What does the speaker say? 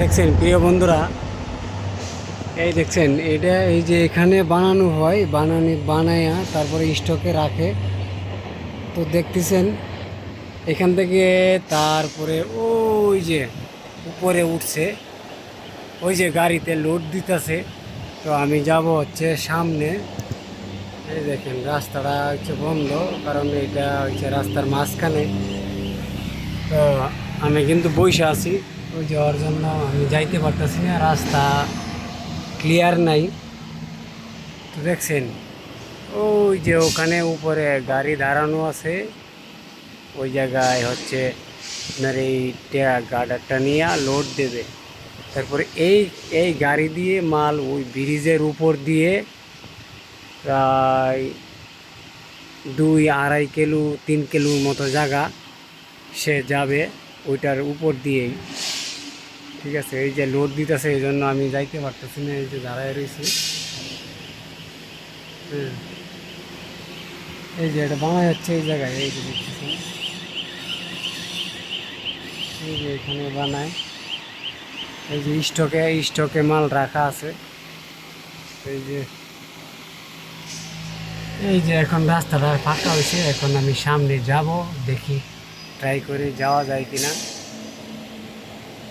দেখছেন, প্রিয় বন্ধুরা, এই দেখছেন, এটা এই যে এখানে বানানো হয়, বানানি, বানায়া তারপরে স্টকে রাখে। তো দেখতেছেন, এখান থেকে তারপরে ওই যে উপরে উঠছে, ওই যে গাড়িতে লোড দিতেছে। তো আমি যাব হচ্ছে সামনে। এই দেখেন, রাস্তাটা হচ্ছে বন্ধ, কারণ এটা হচ্ছে রাস্তার মাঝখানে। তো আমি কিন্তু বসে আছি। ওই যাওয়ার জন্য আমি যাইতে পারতেছি না, রাস্তা ক্লিয়ার নাই। তো দেখছেন, ওই যে ওখানে উপরে গাড়ি দাঁড়ানো আছে, ওই জায়গায় হচ্ছে আপনার এই গার্ডারটা নিয়ে লোড দেবে। তারপরে এই এই গাড়ি দিয়ে মাল ওই ব্রিজের উপর দিয়ে প্রায় দুই আড়াই কিলো, তিন কিলোর মতো জায়গা সে যাবে, ওইটার উপর দিয়েই। ঠিক আছে, এই যে লোড দিতেছে, এই জন্য আমি যাইতে পারতেছি না, এই যে দাঁড়ায় রয়েছি হুম। এই যে এটা বানাই হচ্ছে এই জায়গায়, এই যে দেখতেছেন। এই যে এখানে বানায়। এই যে স্টকে স্টকে মাল রাখা আছে। এই যে এই যে এখন রাস্তাটা ফাঁকা হয়েছে, এখন আমি সামনে যাব, দেখি ট্রাই করে যাওয়া যায় কিনা।